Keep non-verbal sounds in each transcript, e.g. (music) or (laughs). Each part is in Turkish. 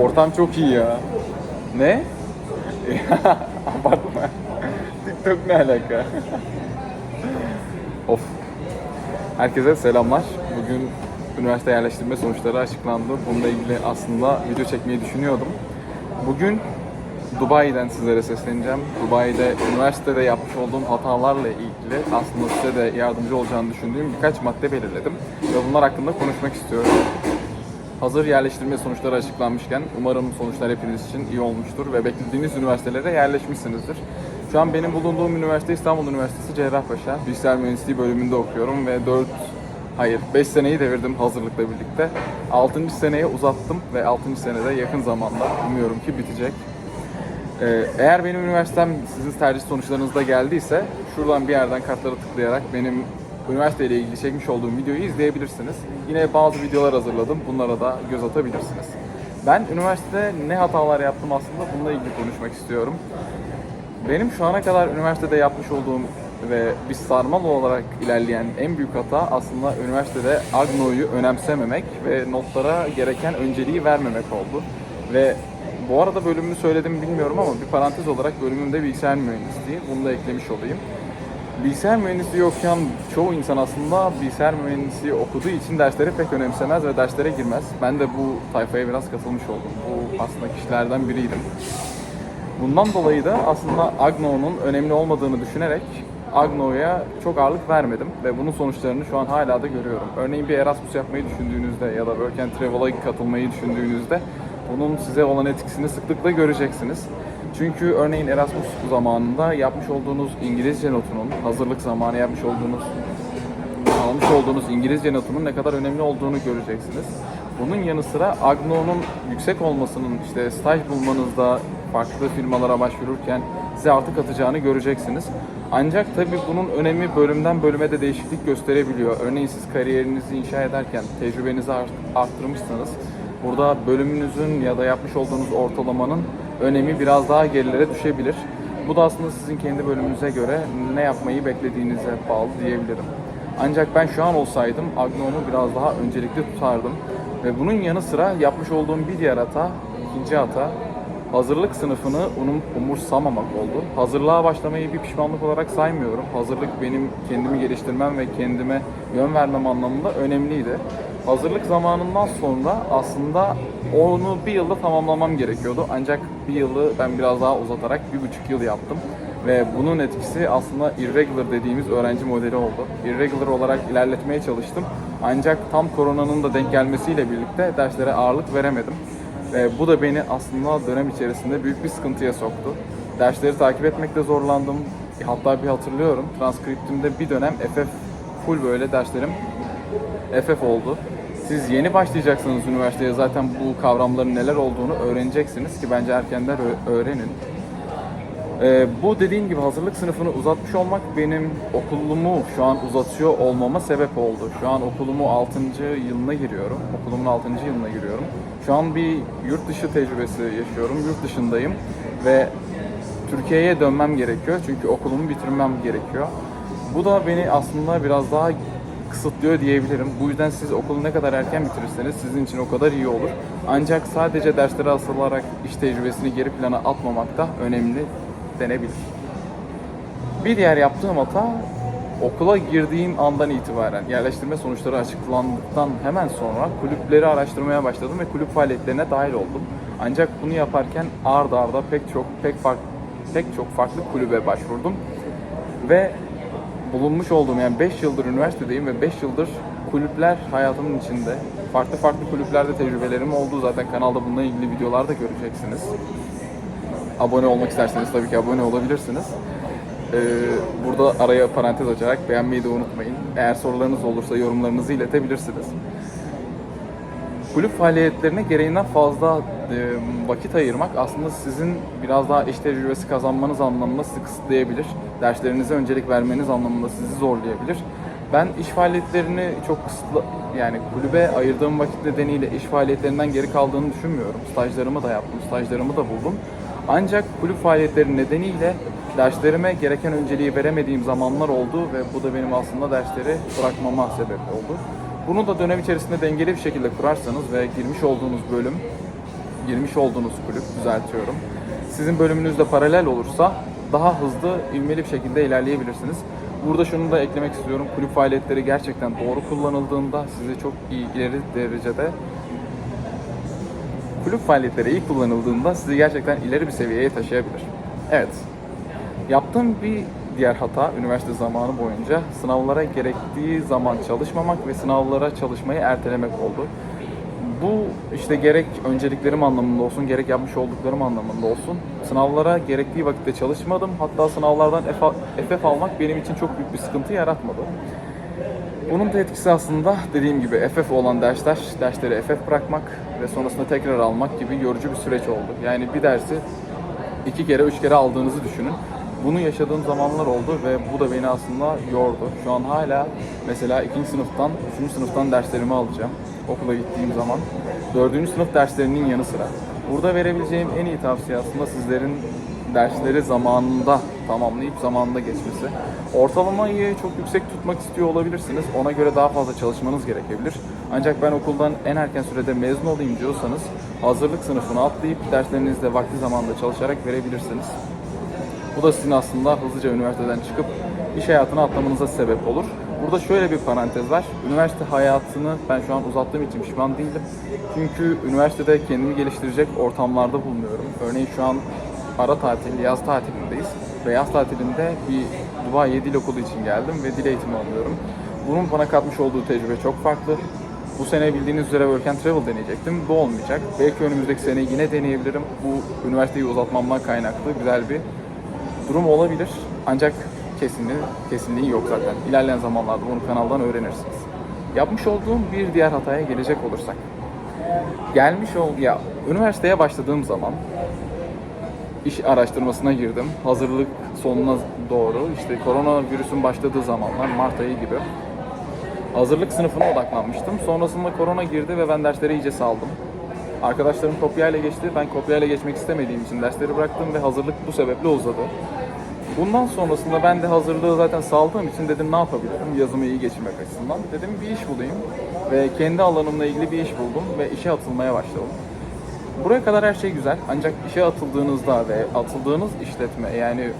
ortam çok iyi ya. Ne? (laughs) Abartma. TikTok ne alaka? (laughs) of. Herkese selamlar. Bugün üniversite yerleştirme sonuçları açıklandı. Bununla ilgili aslında video çekmeyi düşünüyordum. Bugün Dubai'den sizlere sesleneceğim. Dubai'de üniversitede yapmış olduğum hatalarla ilgili aslında size de yardımcı olacağını düşündüğüm birkaç madde belirledim. Ve bunlar hakkında konuşmak istiyorum. Hazır yerleştirme sonuçları açıklanmışken umarım sonuçlar hepiniz için iyi olmuştur ve beklediğiniz üniversitelere yerleşmişsinizdir. Şu an benim bulunduğum üniversite İstanbul Üniversitesi Cerrahpaşa. Bilgisayar Mühendisliği bölümünde okuyorum ve 4 hayır 5 seneyi devirdim hazırlıkla birlikte. 6. seneye uzattım ve 6. senede yakın zamanda umuyorum ki bitecek. Ee, Eğer benim üniversitem sizin tercih sonuçlarınızda geldiyse şuradan bir yerden kartlara tıklayarak benim üniversite ile ilgili çekmiş olduğum videoyu izleyebilirsiniz. Yine bazı videolar hazırladım. Bunlara da göz atabilirsiniz. Ben üniversitede ne hatalar yaptım aslında bununla ilgili konuşmak istiyorum. Benim şu ana kadar üniversitede yapmış olduğum ve bir sarmal olarak ilerleyen en büyük hata aslında üniversitede Agno'yu önemsememek ve notlara gereken önceliği vermemek oldu. Ve bu arada bölümümü söyledim bilmiyorum ama bir parantez olarak bölümümde bilgisayar mühendisliği. Bunu da eklemiş olayım. Bilgisayar mühendisliği okuyan çoğu insan aslında bilgisayar mühendisliği okuduğu için dersleri pek önemsemez ve derslere girmez. Ben de bu tayfaya biraz katılmış oldum. Bu aslında kişilerden biriydim. Bundan dolayı da aslında Agno'nun önemli olmadığını düşünerek Agno'ya çok ağırlık vermedim ve bunun sonuçlarını şu an hala da görüyorum. Örneğin bir Erasmus yapmayı düşündüğünüzde ya da Work and Travel'a katılmayı düşündüğünüzde bunun size olan etkisini sıklıkla göreceksiniz. Çünkü örneğin Erasmus zamanında yapmış olduğunuz İngilizce notunun, hazırlık zamanı yapmış olduğunuz almış olduğunuz İngilizce notunun ne kadar önemli olduğunu göreceksiniz. Bunun yanı sıra Agno'nun yüksek olmasının işte staj bulmanızda farklı firmalara başvururken size artık atacağını göreceksiniz. Ancak tabii bunun önemi bölümden bölüme de değişiklik gösterebiliyor. Örneğin siz kariyerinizi inşa ederken tecrübenizi art- arttırmışsanız burada bölümünüzün ya da yapmış olduğunuz ortalamanın önemi biraz daha gerilere düşebilir. Bu da aslında sizin kendi bölümünüze göre ne yapmayı beklediğinize bağlı diyebilirim. Ancak ben şu an olsaydım Agno'nu biraz daha öncelikli tutardım. Ve bunun yanı sıra yapmış olduğum bir diğer hata, ikinci hata, hazırlık sınıfını unum, umursamamak oldu. Hazırlığa başlamayı bir pişmanlık olarak saymıyorum. Hazırlık benim kendimi geliştirmem ve kendime yön vermem anlamında önemliydi. Hazırlık zamanından sonra aslında onu bir yılda tamamlamam gerekiyordu. Ancak bir yılı ben biraz daha uzatarak bir buçuk yıl yaptım. Ve bunun etkisi aslında irregular dediğimiz öğrenci modeli oldu. Irregular olarak ilerletmeye çalıştım. Ancak tam koronanın da denk gelmesiyle birlikte derslere ağırlık veremedim. Ve bu da beni aslında dönem içerisinde büyük bir sıkıntıya soktu. Dersleri takip etmekte zorlandım. Hatta bir hatırlıyorum transkriptimde bir dönem FF full böyle derslerim FF oldu. Siz yeni başlayacaksınız üniversiteye zaten bu kavramların neler olduğunu öğreneceksiniz ki bence erkenden öğrenin. Ee, bu dediğim gibi hazırlık sınıfını uzatmış olmak benim okulumu şu an uzatıyor olmama sebep oldu. Şu an okulumu 6. yılına giriyorum. Okulumun 6. yılına giriyorum. Şu an bir yurt dışı tecrübesi yaşıyorum. Yurt dışındayım ve Türkiye'ye dönmem gerekiyor. Çünkü okulumu bitirmem gerekiyor. Bu da beni aslında biraz daha kısıtlıyor diyebilirim. Bu yüzden siz okulu ne kadar erken bitirirseniz sizin için o kadar iyi olur. Ancak sadece derslere asılarak iş tecrübesini geri plana atmamak da önemli denebilir. Bir diğer yaptığım hata okula girdiğim andan itibaren yerleştirme sonuçları açıklandıktan hemen sonra kulüpleri araştırmaya başladım ve kulüp faaliyetlerine dahil oldum. Ancak bunu yaparken ard arda pek çok pek farklı pek çok farklı kulübe başvurdum ve bulunmuş olduğum yani 5 yıldır üniversitedeyim ve 5 yıldır kulüpler hayatımın içinde. Farklı farklı kulüplerde tecrübelerim oldu. Zaten kanalda bununla ilgili videolar da göreceksiniz. Abone olmak isterseniz tabii ki abone olabilirsiniz. Ee, burada araya parantez açarak beğenmeyi de unutmayın. Eğer sorularınız olursa yorumlarınızı iletebilirsiniz. Kulüp faaliyetlerine gereğinden fazla e, vakit ayırmak aslında sizin biraz daha iş tecrübesi kazanmanız anlamında sizi kısıtlayabilir. Derslerinize öncelik vermeniz anlamında sizi zorlayabilir. Ben iş faaliyetlerini çok kısıtlı yani kulübe ayırdığım vakit nedeniyle iş faaliyetlerinden geri kaldığını düşünmüyorum. Stajlarımı da yaptım, stajlarımı da buldum. Ancak kulüp faaliyetleri nedeniyle derslerime gereken önceliği veremediğim zamanlar oldu ve bu da benim aslında dersleri bırakmama sebep oldu. Bunu da dönem içerisinde dengeli bir şekilde kurarsanız ve girmiş olduğunuz bölüm girmiş olduğunuz kulüp, düzeltiyorum. Sizin bölümünüzde paralel olursa daha hızlı, ivmeli bir şekilde ilerleyebilirsiniz. Burada şunu da eklemek istiyorum. Kulüp faaliyetleri gerçekten doğru kullanıldığında sizi çok iyi ileri derecede kulüp faaliyetleri iyi kullanıldığında sizi gerçekten ileri bir seviyeye taşıyabilir. Evet. Yaptığım bir diğer hata üniversite zamanı boyunca sınavlara gerektiği zaman çalışmamak ve sınavlara çalışmayı ertelemek oldu. Bu işte gerek önceliklerim anlamında olsun, gerek yapmış olduklarım anlamında olsun. Sınavlara gerektiği vakitte çalışmadım. Hatta sınavlardan FF almak benim için çok büyük bir sıkıntı yaratmadı. Bunun da etkisi aslında dediğim gibi FF olan dersler, dersleri FF bırakmak ve sonrasında tekrar almak gibi yorucu bir süreç oldu. Yani bir dersi iki kere, üç kere aldığınızı düşünün. Bunu yaşadığım zamanlar oldu ve bu da beni aslında yordu. Şu an hala mesela ikinci sınıftan, üçüncü sınıftan derslerimi alacağım okula gittiğim zaman. Dördüncü sınıf derslerinin yanı sıra. Burada verebileceğim en iyi tavsiye aslında sizlerin dersleri zamanında tamamlayıp zamanında geçmesi. Ortalamayı çok yüksek tutmak istiyor olabilirsiniz. Ona göre daha fazla çalışmanız gerekebilir. Ancak ben okuldan en erken sürede mezun olayım diyorsanız hazırlık sınıfını atlayıp derslerinizi de vakti zamanında çalışarak verebilirsiniz. Bu da sizin aslında hızlıca üniversiteden çıkıp iş hayatına atlamanıza sebep olur. Burada şöyle bir parantez var. Üniversite hayatını ben şu an uzattığım için pişman değilim. Çünkü üniversitede kendimi geliştirecek ortamlarda bulunuyorum. Örneğin şu an ara tatil, yaz tatilindeyiz. Ve yaz tatilinde bir Dubai Dil Okulu için geldim ve dil eğitimi alıyorum. Bunun bana katmış olduğu tecrübe çok farklı. Bu sene bildiğiniz üzere Work and Travel deneyecektim. Bu olmayacak. Belki önümüzdeki sene yine deneyebilirim. Bu üniversiteyi uzatmamdan kaynaklı güzel bir durum olabilir. Ancak kesinliği, kesinliği yok zaten. İlerleyen zamanlarda bunu kanaldan öğrenirsiniz. Yapmış olduğum bir diğer hataya gelecek olursak. Gelmiş ol ya üniversiteye başladığım zaman iş araştırmasına girdim. Hazırlık sonuna doğru işte koronavirüsün başladığı zamanlar Mart ayı gibi hazırlık sınıfına odaklanmıştım. Sonrasında korona girdi ve ben dersleri iyice saldım. Arkadaşlarım kopyayla geçti. Ben kopyayla geçmek istemediğim için dersleri bıraktım ve hazırlık bu sebeple uzadı. Bundan sonrasında ben de hazırlığı zaten saldığım için dedim ne yapabilirim yazımı iyi geçirmek açısından. Dedim bir iş bulayım ve kendi alanımla ilgili bir iş buldum ve işe atılmaya başladım. Buraya kadar her şey güzel ancak işe atıldığınızda ve atıldığınız işletme yani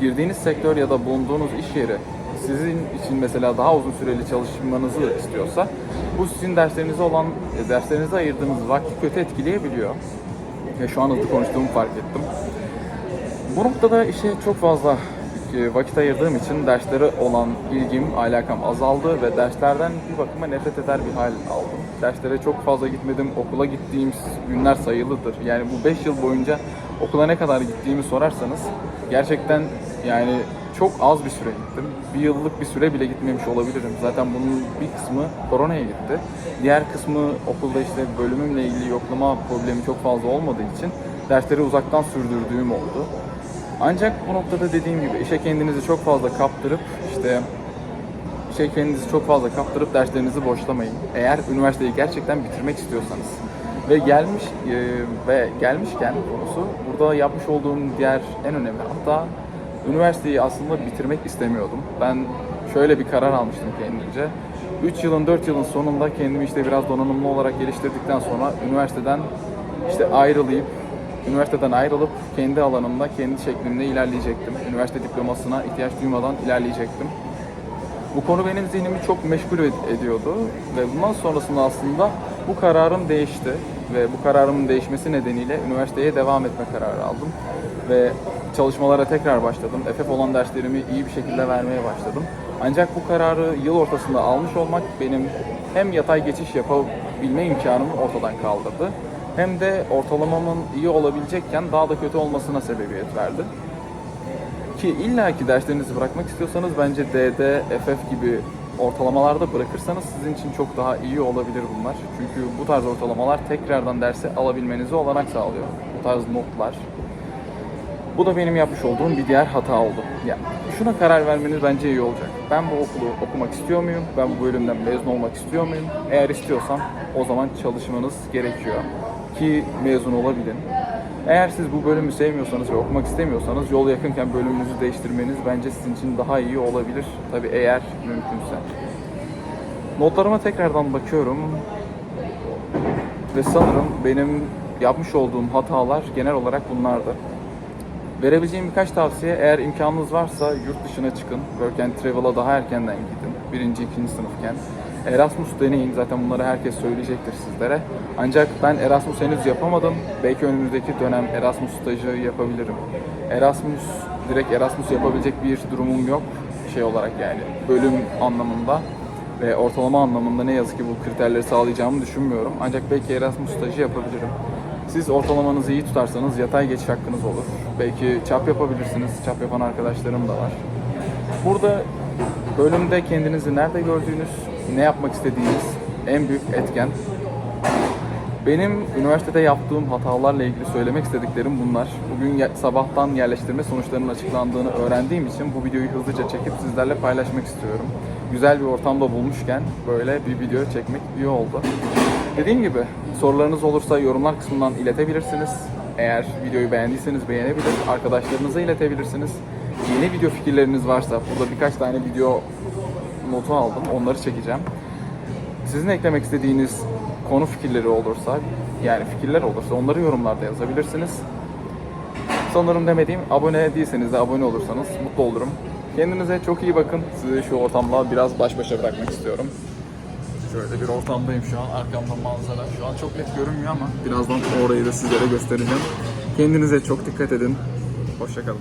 girdiğiniz sektör ya da bulunduğunuz iş yeri sizin için mesela daha uzun süreli çalışmanızı istiyorsa bu sizin derslerinize olan e, derslerinize ayırdığınız vakti kötü etkileyebiliyor. Ve şu an hızlı konuştuğumu fark ettim. Bu noktada işe çok fazla e, vakit ayırdığım için derslere olan ilgim, alakam azaldı ve derslerden bir bakıma nefret eder bir hal aldım. Derslere çok fazla gitmedim, okula gittiğim günler sayılıdır. Yani bu 5 yıl boyunca okula ne kadar gittiğimi sorarsanız gerçekten yani çok az bir süre gittim. Bir yıllık bir süre bile gitmemiş olabilirim. Zaten bunun bir kısmı koronaya gitti. Diğer kısmı okulda işte bölümümle ilgili yoklama problemi çok fazla olmadığı için dersleri uzaktan sürdürdüğüm oldu. Ancak bu noktada dediğim gibi işe kendinizi çok fazla kaptırıp işte işe kendinizi çok fazla kaptırıp derslerinizi boşlamayın. Eğer üniversiteyi gerçekten bitirmek istiyorsanız ve gelmiş e, ve gelmişken konusu burada yapmış olduğum diğer en önemli hatta üniversiteyi aslında bitirmek istemiyordum. Ben şöyle bir karar almıştım kendimce. 3 yılın 4 yılın sonunda kendimi işte biraz donanımlı olarak geliştirdikten sonra üniversiteden işte ayrılayıp üniversiteden ayrılıp kendi alanımda, kendi şeklimde ilerleyecektim. Üniversite diplomasına ihtiyaç duymadan ilerleyecektim. Bu konu benim zihnimi çok meşgul ed- ediyordu ve bundan sonrasında aslında bu kararım değişti ve bu kararımın değişmesi nedeniyle üniversiteye devam etme kararı aldım ve çalışmalara tekrar başladım. FF olan derslerimi iyi bir şekilde vermeye başladım. Ancak bu kararı yıl ortasında almış olmak benim hem yatay geçiş yapabilme imkanımı ortadan kaldırdı hem de ortalamamın iyi olabilecekken daha da kötü olmasına sebebiyet verdi. Ki illaki derslerinizi bırakmak istiyorsanız bence DD, FF gibi ortalamalarda bırakırsanız sizin için çok daha iyi olabilir bunlar. Çünkü bu tarz ortalamalar tekrardan dersi alabilmenize olanak sağlıyor. Bu tarz notlar. Bu da benim yapmış olduğum bir diğer hata oldu. Ya şuna karar vermeniz bence iyi olacak. Ben bu okulu okumak istiyor muyum? Ben bu bölümden mezun olmak istiyor muyum? Eğer istiyorsam o zaman çalışmanız gerekiyor ki mezun olabilin. Eğer siz bu bölümü sevmiyorsanız ve okumak istemiyorsanız yol yakınken bölümünüzü değiştirmeniz bence sizin için daha iyi olabilir. Tabi eğer mümkünse. Notlarıma tekrardan bakıyorum. Ve sanırım benim yapmış olduğum hatalar genel olarak bunlardı. Verebileceğim birkaç tavsiye eğer imkanınız varsa yurt dışına çıkın. Work and Travel'a daha erkenden gidin. Birinci, ikinci sınıfken. Erasmus deneyin. Zaten bunları herkes söyleyecektir sizlere. Ancak ben Erasmus henüz yapamadım. Belki önümüzdeki dönem Erasmus stajı yapabilirim. Erasmus, direkt Erasmus yapabilecek bir durumum yok. Şey olarak yani bölüm anlamında ve ortalama anlamında ne yazık ki bu kriterleri sağlayacağımı düşünmüyorum. Ancak belki Erasmus stajı yapabilirim. Siz ortalamanızı iyi tutarsanız yatay geçiş hakkınız olur. Belki çap yapabilirsiniz. Çap yapan arkadaşlarım da var. Burada bölümde kendinizi nerede gördüğünüz, ne yapmak istediğiniz en büyük etken. Benim üniversitede yaptığım hatalarla ilgili söylemek istediklerim bunlar. Bugün sabahtan yerleştirme sonuçlarının açıklandığını öğrendiğim için bu videoyu hızlıca çekip sizlerle paylaşmak istiyorum. Güzel bir ortamda bulmuşken böyle bir video çekmek iyi oldu. Dediğim gibi sorularınız olursa yorumlar kısmından iletebilirsiniz. Eğer videoyu beğendiyseniz beğenebilir, arkadaşlarınıza iletebilirsiniz. Yeni video fikirleriniz varsa burada birkaç tane video notu aldım. Onları çekeceğim. Sizin eklemek istediğiniz konu fikirleri olursa, yani fikirler olursa onları yorumlarda yazabilirsiniz. Sanırım demediğim abone değilseniz de abone olursanız mutlu olurum. Kendinize çok iyi bakın. Sizi şu ortamla biraz baş başa bırakmak istiyorum. Şöyle bir ortamdayım şu an. Arkamda manzara. Şu an çok net görünmüyor ama birazdan orayı da sizlere göstereceğim. Kendinize çok dikkat edin. Hoşçakalın.